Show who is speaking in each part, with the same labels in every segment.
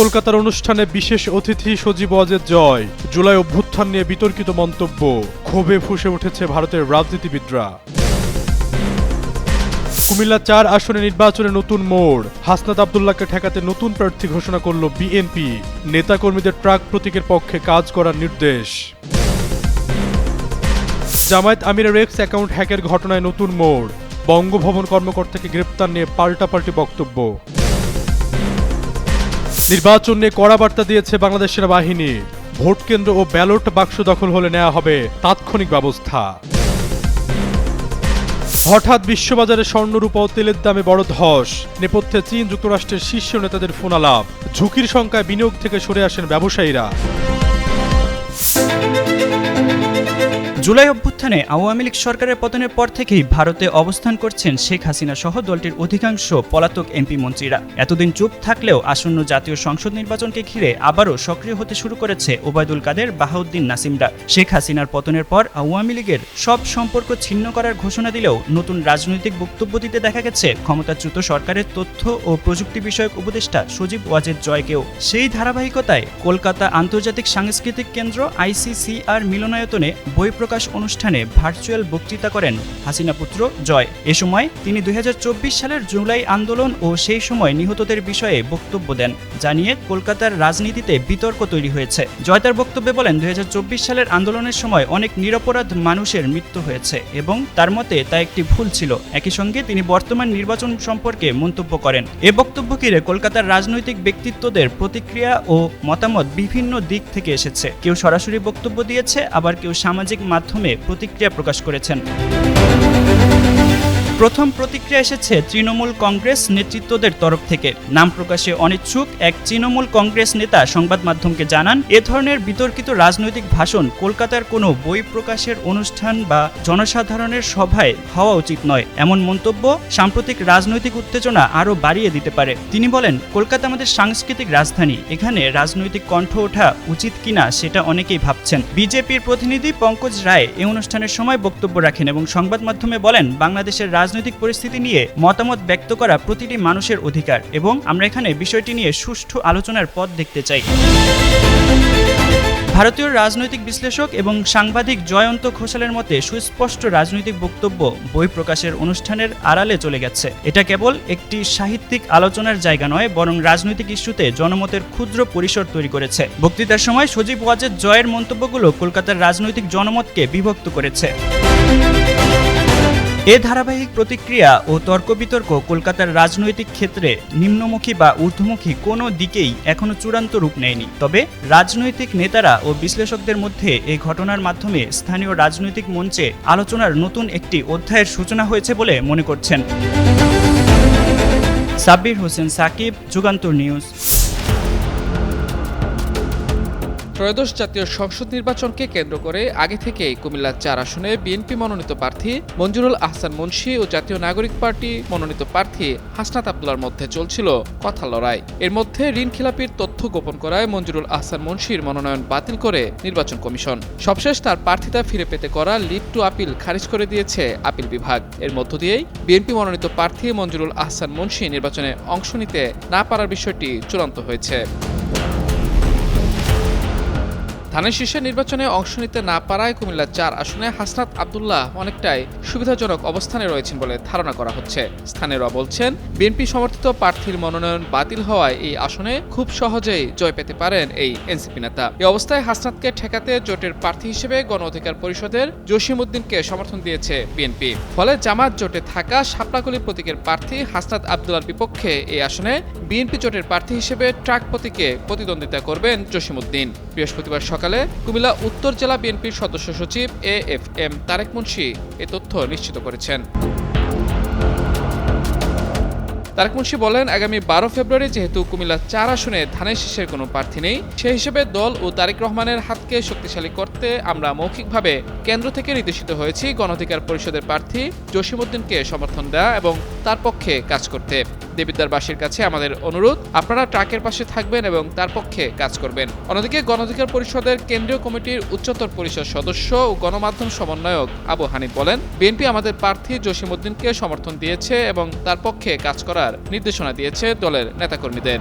Speaker 1: কলকাতার অনুষ্ঠানে বিশেষ অতিথি সজীব ওয়াজেদ জয়। জুলাই অভ্যুত্থান নিয়ে বিতর্কিত মন্তব্য। ক্ষোভে ফুসে উঠেছে ভারতের রাজনীতিবিদরা। কুমিল্লা চার আসনে নির্বাচনে নতুন মোড়। হাসনাত আবদুল্লাহকে ঠেকাতে নতুন প্রার্থী ঘোষণা করল বিএনপি। নেতাকর্মীদের ট্রাক প্রতীকের পক্ষে কাজ করার নির্দেশ। জামায়াত আমিরের এক্স অ্যাকাউন্ট হ্যাকের ঘটনায় নতুন মোড়। বঙ্গভবন কর্মকর্তাকে গ্রেপ্তার নিয়ে পাল্টাপাল্টি বক্তব্য। নির্বাচন নিয়ে কড়া বার্তা দিয়েছে বাংলাদেশ সেনাবাহিনী। ভোট কেন্দ্র ও ব্যালট বাক্স দখল হলে নেওয়া হবে তাৎক্ষণিক ব্যবস্থা। হঠাৎ বিশ্ববাজারে স্বর্ণরূপা ও তেলের দামে বড় ধস। নেপথ্যে চীন যুক্তরাষ্ট্রের শীর্ষ নেতাদের ফোনালাপ। ঝুঁকির সংখ্যায় বিনিয়োগ থেকে সরে আসেন ব্যবসায়ীরা।
Speaker 2: জুলাই অভ্যুত্থানে আওয়ামী লীগ সরকারের পতনের পর থেকেই ভারতে অবস্থান করছেন শেখ হাসিনা সহ দলটির অধিকাংশ পলাতক এমপি মন্ত্রীরা। এতদিন চুপ থাকলেও আসন্ন জাতীয় সংসদ নির্বাচনকে ঘিরে আবারও সক্রিয় হতে শুরু করেছে ওবায়দুল কাদের, বাহাউদ্দিন নাসিমরা শেখ হাসিনার পতনের পর আওয়ামী লীগের সব সম্পর্ক ছিন্ন করার ঘোষণা দিলেও নতুন রাজনৈতিক বক্তব্য দিতে দেখা গেছে ক্ষমতাচ্যুত সরকারের তথ্য ও প্রযুক্তি বিষয়ক উপদেষ্টা সজীব ওয়াজেদ জয়কেও। সেই ধারাবাহিকতায় কলকাতা আন্তর্জাতিক সাংস্কৃতিক কেন্দ্র আইসিসিআর মিলনায়তনে বই প্রকাশ অনুষ্ঠানে ভার্চুয়াল বক্তৃতা করেন হাসিনা পুত্র জয়। এ সময় তিনি দুই সালের জুলাই আন্দোলন ও সেই সময় নিহতদের বিষয়ে বক্তব্য দেন, জানিয়ে কলকাতার রাজনীতিতে বিতর্ক তৈরি হয়েছে। জয় তার বক্তব্যে বলেন, দুই সালের আন্দোলনের সময় অনেক নিরপরাধ মানুষের মৃত্যু হয়েছে এবং তার মতে তা একটি ভুল ছিল। একই সঙ্গে তিনি বর্তমান নির্বাচন সম্পর্কে মন্তব্য করেন। এ বক্তব্য ঘিরে কলকাতার রাজনৈতিক ব্যক্তিত্বদের প্রতিক্রিয়া ও মতামত বিভিন্ন দিক থেকে এসেছে। কেউ সরাসরি বক্তব্য দিয়েছে, আবার কেউ সামাজিক মাধ্যমে প্রতিক্রিয়া প্রকাশ করেছেন। প্রথম প্রতিক্রিয়া এসেছে তৃণমূল কংগ্রেস নেতৃত্বদের তরফ থেকে। নাম প্রকাশে অনিচ্ছুক এক তৃণমূল কংগ্রেস নেতা সংবাদ মাধ্যমকে জানান, এ ধরনের বিতর্কিত রাজনৈতিক ভাষণ কলকাতার কোনো বই প্রকাশের অনুষ্ঠান বা জনসাধারণের সভায় হওয়া উচিত নয়। এমন মন্তব্য সাম্প্রতিক রাজনৈতিক উত্তেজনা আরও বাড়িয়ে দিতে পারে। তিনি বলেন, কলকাতা আমাদের সাংস্কৃতিক রাজধানী। এখানে রাজনৈতিক কণ্ঠ ওঠা উচিত কিনা সেটা অনেকেই ভাবছেন। বিজেপির প্রতিনিধি পঙ্কজ রায় এই অনুষ্ঠানের সময় বক্তব্য রাখেন এবং সংবাদ মাধ্যমে বলেন, বাংলাদেশের রাজনৈতিক পরিস্থিতি নিয়ে মতামত ব্যক্ত করা প্রতিটি মানুষের অধিকার এবং আমরা এখানে বিষয়টি নিয়ে সুষ্ঠু আলোচনার পথ দেখতে চাই। ভারতীয় রাজনৈতিক বিশ্লেষক এবং সাংবাদিক জয়ন্ত ঘোষালের মতে সুস্পষ্ট রাজনৈতিক বক্তব্য বই প্রকাশের অনুষ্ঠানের আড়ালে চলে গেছে। এটা কেবল একটি সাহিত্যিক আলোচনার জায়গা নয়, বরং রাজনৈতিক ইস্যুতে জনমতের ক্ষুদ্র পরিসর তৈরি করেছে। বক্তৃতার সময় সজীব ওয়াজেদ জয়ের মন্তব্যগুলো কলকাতার রাজনৈতিক জনমতকে বিভক্ত করেছে। এ ধারাবাহিক প্রতিক্রিয়া ও তর্ক বিতর্ক কলকাতার রাজনৈতিক ক্ষেত্রে নিম্নমুখী বা ঊর্ধ্বমুখী কোনো দিকেই এখনও চূড়ান্ত রূপ নেয়নি। তবে রাজনৈতিক নেতারা ও বিশ্লেষকদের মধ্যে এই ঘটনার মাধ্যমে স্থানীয় রাজনৈতিক মঞ্চে আলোচনার নতুন একটি অধ্যায়ের সূচনা হয়েছে বলে মনে করছেন। সাব্বির হোসেন সাকিব, যুগান্তর নিউজ।
Speaker 3: ত্রয়োদশ জাতীয় সংসদ নির্বাচনকে কেন্দ্র করে আগে থেকেই কুমিল্লার চার আসনে বিএনপি মনোনীত প্রার্থী মঞ্জুরুল আহসান মুন্সি ও জাতীয় নাগরিক পার্টি মনোনীত প্রার্থী হাসনাত আবদুল্লার মধ্যে চলছিল কথা লড়াই। এর মধ্যে ঋণ খেলাপির তথ্য গোপন করায় মঞ্জুরুল আহসান মুন্সির মনোনয়ন বাতিল করে নির্বাচন কমিশন। সবশেষ তার প্রার্থিতা ফিরে পেতে করা লিভ টু আপিল খারিজ করে দিয়েছে আপিল বিভাগ। এর মধ্য দিয়েই বিএনপি মনোনীত প্রার্থী মঞ্জুরুল আহসান মুন্সি নির্বাচনে অংশ নিতে না পারার বিষয়টি চূড়ান্ত হয়েছে। ধানের শীর্ষে নির্বাচনে অংশ নিতে না পারায় কুমিল্লার চার আসনে হাসনাত আবদুল্লাহ অনেকটাই সুবিধাজনক অবস্থানে রয়েছেন বলে ধারণা করা হচ্ছে। স্থানীয়রা বলছেন, বিএনপি সমর্থিত প্রার্থীর মনোনয়ন বাতিল হওয়ায় এই আসনে খুব সহজেই জয় পেতে পারেন এই এনসিপি নেতা। এই অবস্থায় হাসনাতকে ঠেকাতে জোটের প্রার্থী হিসেবে গণ অধিকার পরিষদের জসিম উদ্দিনকে সমর্থন দিয়েছে বিএনপি। ফলে জামাত জোটে থাকা শাপলাকলি প্রতীকের প্রার্থী হাসনাত আবদুল্লার বিপক্ষে এই আসনে বিএনপি জোটের প্রার্থী হিসেবে ট্রাক প্রতীকে প্রতিদ্বন্দ্বিতা করবেন জসিম উদ্দিন বৃহস্পতিবার সকালে কুমিল্লা উত্তর জেলা বিএনপির সদস্য সচিব A F M Tarek Munshi এ তথ্য নিশ্চিত করেছেন। তারেক মুন্সি বলেন, আগামী বারো ফেব্রুয়ারি যেহেতু কুমিল্লা চার আসনে ধানের শীষের কোনো প্রার্থী নেই সেই হিসেবে দল ও তারেক রহমানের হাতকে শক্তিশালী করতে আমরা মৌখিকভাবে কেন্দ্র থেকে নির্দেশিত হয়েছি গণঅধিকার পরিষদের প্রার্থী জসিমউদ্দিনকে সমর্থন দেওয়া এবং তার পক্ষে কাজ করতে। দেবিদ্বারবাসীর কাছে আমাদের অনুরোধ, আপনারা ট্রাকের পাশে থাকবেন এবং তার পক্ষে কাজ করবেন। অন্যদিকে গণধিকার পরিষদের কেন্দ্রীয় কমিটির উচ্চতর পরিষদ সদস্য ও গণমাধ্যম সমন্বয়ক আবু হানিফ বলেন, বিএনপি আমাদের প্রার্থী জসিম উদ্দিনকে সমর্থন দিয়েছে এবং তার পক্ষে কাজ করার নির্দেশনা দিয়েছে দলের নেতাকর্মীদের।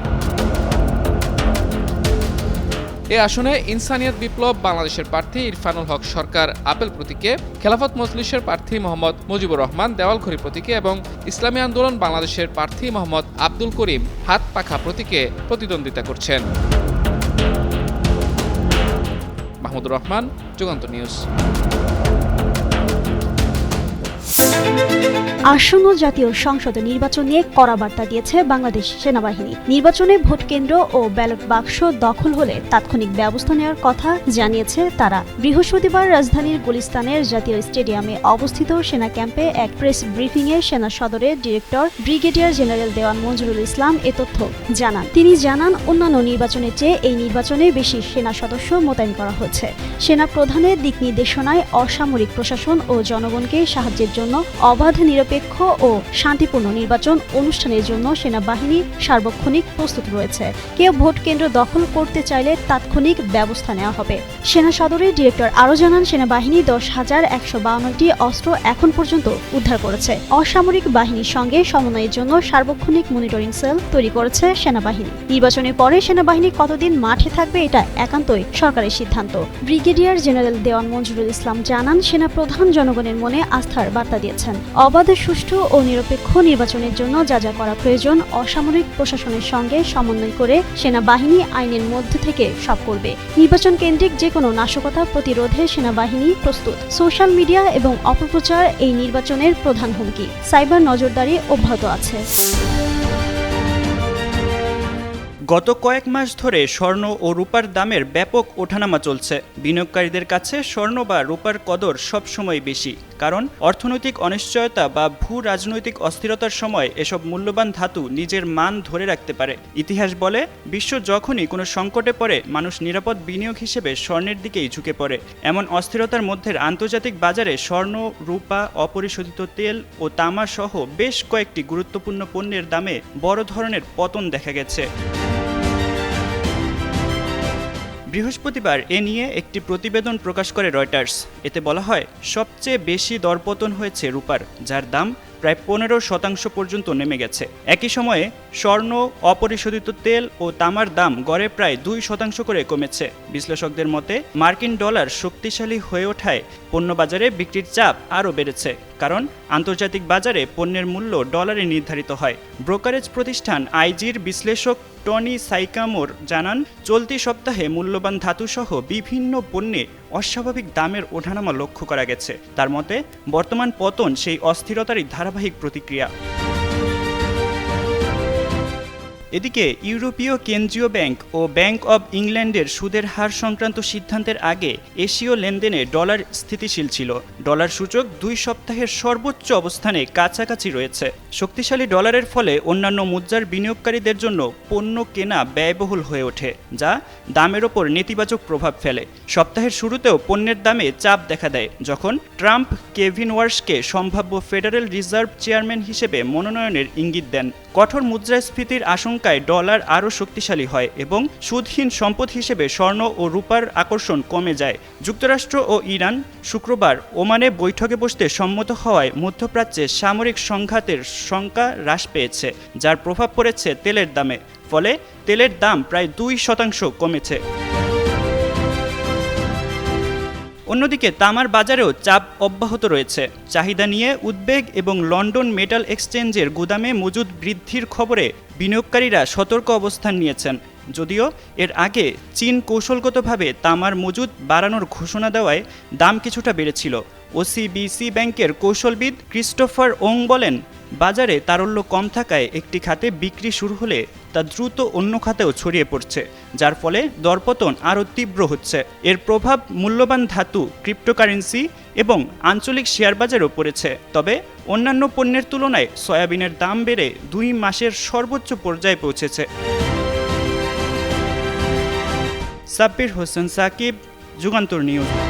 Speaker 3: এই আসনে ইনসানিয়াত বিপ্লব বাংলাদেশের প্রার্থী ইরফানুল হক সরকার আপেল প্রতীকে, খেলাফত মজলিসের প্রার্থী মোহাম্মদ মুজিবুর রহমান দেওয়ালঘড়ি প্রতীকে এবং ইসলামী আন্দোলন বাংলাদেশের প্রার্থী মোহাম্মদ আব্দুল করিম হাত পাখা প্রতীকে প্রতিদ্বন্দ্বিতা করছেন। মাহমুদুর রহমান, যুগান্ত নিউজ।
Speaker 4: আসন্ন জাতীয় সংসদ নির্বাচন নিয়ে কড়া বার্তা দিয়েছে বাংলাদেশ সেনাবাহিনী। নির্বাচনে ভোট কেন্দ্র ও ব্যালট বাক্স দখল হলে তাৎক্ষণিক ব্যবস্থা নেওয়ার কথা জানিয়েছে তারা। বৃহস্পতিবার রাজধানীর গুলিস্তানের জাতীয় স্টেডিয়ামে অবস্থিত সেনা ক্যাম্পে এক প্রেস ব্রিফিংয়ে সেনা সদরের director brigadier general Dewan Manzurul Islam এ তথ্য জানান। তিনি জানান, অন্যান্য নির্বাচনের চেয়ে এই নির্বাচনে বেশি সেনা সদস্য মোতায়েন করা হচ্ছে সেনা প্রধানের দিক নির্দেশনায় অসামরিক প্রশাসন ও জনগণকে সাহায্যের জন্য অবাধ নিরপেক্ষ ও শান্তিপূর্ণ নির্বাচন অনুষ্ঠানের জন্য সেনাবাহিনী সার্বক্ষণিক প্রস্তুত রয়েছে। কেউ ভোট কেন্দ্র দখল করতে চাইলে তাৎক্ষণিক ব্যবস্থা নেওয়া হবে। সেনা সদরের ডিরেক্টর আরও জানান, সেনাবাহিনী দশ হাজার একশো বাউন্নটি অস্ত্র এখন পর্যন্ত উদ্ধার করেছে। অসামরিক বাহিনীর সঙ্গে সমন্বয়ের জন্য সার্বক্ষণিক মনিটরিং সেল তৈরি করেছে সেনাবাহিনী। নির্বাচনের পরে সেনাবাহিনী কতদিন মাঠে থাকবে এটা একান্তই সরকারের সিদ্ধান্ত। ব্রিগেডিয়ার জেনারেল দেওয়ান মঞ্জুরুল ইসলাম জানান, সেনা প্রধান জনগণের মনে আস্থার বার্তা দিয়েছেন। অবাধ সুষ্ঠু ও নিরপেক্ষ নির্বাচনের জন্য যা যা করা প্রয়োজন অসামরিক প্রশাসনের সঙ্গে সমন্বয় করে সেনাবাহিনী আইনের মধ্যে থেকে সব করবে। নির্বাচন কেন্দ্রিক যে কোনো নাশকতা প্রতিরোধে সেনাবাহিনী প্রস্তুত। সোশ্যাল মিডিয়া এবং অপপ্রচার এই নির্বাচনের প্রধান হুমকি। সাইবার নজরদারি অব্যাহত আছে।
Speaker 2: গত কয়েক মাস ধরে স্বর্ণ ও রূপার দামের ব্যাপক ওঠানামা চলছে। বিনিয়োগকারীদের কাছে স্বর্ণ বা রূপার কদর সবসময় বেশি, কারণ অর্থনৈতিক অনিশ্চয়তা বা ভূ রাজনৈতিক অস্থিরতার সময় এসব মূল্যবান ধাতু নিজের মান ধরে রাখতে পারে। ইতিহাস বলে, বিশ্ব যখনই কোনো সংকটে পড়ে, মানুষ নিরাপদ বিনিয়োগ হিসেবে স্বর্ণের দিকেই ঝুঁকে পড়ে। এমন অস্থিরতার মধ্যে আন্তর্জাতিক বাজারে স্বর্ণ, রূপা, অপরিশোধিত তেল ও তামা সহ বেশ কয়েকটি গুরুত্বপূর্ণ পণ্যের দামে বড় ধরনের পতন দেখা গেছে। বৃহস্পতিবার এ নিয়ে একটি প্রতিবেদন প্রকাশ করে রয়টার্স। এতে বলা হয়, সবচেয়ে বেশি দরপতন হয়েছে রূপার, যার দাম প্রায় পনেরো শতাংশ পর্যন্ত নেমে গেছে। একই সময়ে স্বর্ণ, অপরিশোধিত তেল ও তামার দাম গড়ে প্রায় দুই শতাংশ করে কমেছে। বিশ্লেষকদের মতে, মার্কিন ডলার শক্তিশালী হয়ে ওঠায় পণ্য বাজারে বিক্রির চাপ আরও বেড়েছে, কারণ আন্তর্জাতিক বাজারে পণ্যের মূল্য ডলারে নির্ধারিত হয়। ব্রোকারেজ প্রতিষ্ঠান আইজির বিশ্লেষক টনি সাইকামোর জানান, চলতি সপ্তাহে মূল্যবান ধাতুসহ বিভিন্ন পণ্যে অস্বাভাবিক দামের ওঠানামা লক্ষ্য করা গেছে। তার মতে, বর্তমান পতন সেই অস্থিরতারই ধারাবাহিক প্রতিক্রিয়া। এদিকে ইউরোপীয় কেন্দ্রীয় ব্যাংক ও ব্যাংক অব ইংল্যান্ডের সুদের হার সংক্রান্ত সিদ্ধান্তের আগে এশীয় লেনদেনে ডলার স্থিতিশীল ছিল। ডলার সূচক দুই সপ্তাহের সর্বোচ্চ অবস্থানে কাছাকাছি রয়েছে। শক্তিশালী ডলারের ফলে অন্যান্য মুদ্রার বিনিয়োগকারীদের জন্য পণ্য কেনা ব্যয়বহুল হয়ে ওঠে, যা দামের ওপর নেতিবাচক প্রভাব ফেলে। সপ্তাহের শুরুতেও পণ্যের দামে চাপ দেখা দেয়, যখন ট্রাম্প কেভিন ওয়ার্সকে সম্ভাব্য ফেডারেল রিজার্ভ চেয়ারম্যান হিসেবে মনোনয়নের ইঙ্গিত দেন। কঠোর মুদ্রাস্ফীতির আশঙ্কায় ডলার আরও শক্তিশালী হয় এবং সুদহীন সম্পদ হিসেবে স্বর্ণ ও রূপার আকর্ষণ কমে যায়। যুক্তরাষ্ট্র ও ইরান শুক্রবার ওমানে বৈঠকে বসতে সম্মত হওয়ায় মধ্যপ্রাচ্যে সামরিক সংঘাতের শঙ্কা হ্রাস পেয়েছে, যার প্রভাব পড়েছে তেলের দামে, ফলে তেলের দাম প্রায় দুই শতাংশ কমেছে। অন্যদিকে তামার বাজারেও চাপ অব্যাহত রয়েছে। চাহিদা নিয়ে উদ্বেগ এবং লন্ডন মেটাল এক্সচেঞ্জের গুদামে মজুদ বৃদ্ধির খবরে বিনিয়োগকারীরা সতর্ক অবস্থান নিয়েছেন। যদিও এর আগে চীন কৌশলগতভাবে তামার মজুদ বাড়ানোর ঘোষণা দেওয়ায় দাম কিছুটা বেড়েছিল। ওসিবিসি ব্যাংকের কৌশলবিদ ক্রিস্টোফার ওং বলেন, বাজারে তারল্য কম থাকায় একটি খাতে বিক্রি শুরু হলে তা দ্রুত অন্য খাতেও ছড়িয়ে পড়ছে, যার ফলে দরপতন আরও তীব্র হচ্ছে। এর প্রভাব মূল্যবান ধাতু, ক্রিপ্টোকারেন্সি এবং আঞ্চলিক শেয়ার বাজারেও পড়েছে। তবে অন্যান্য পণ্যের তুলনায় সয়াবিনের দাম বেড়ে দুই মাসের সর্বোচ্চ পর্যায়ে পৌঁছেছে। সাব্বির হোসেন সাকিব, যুগান্তর নিউজ।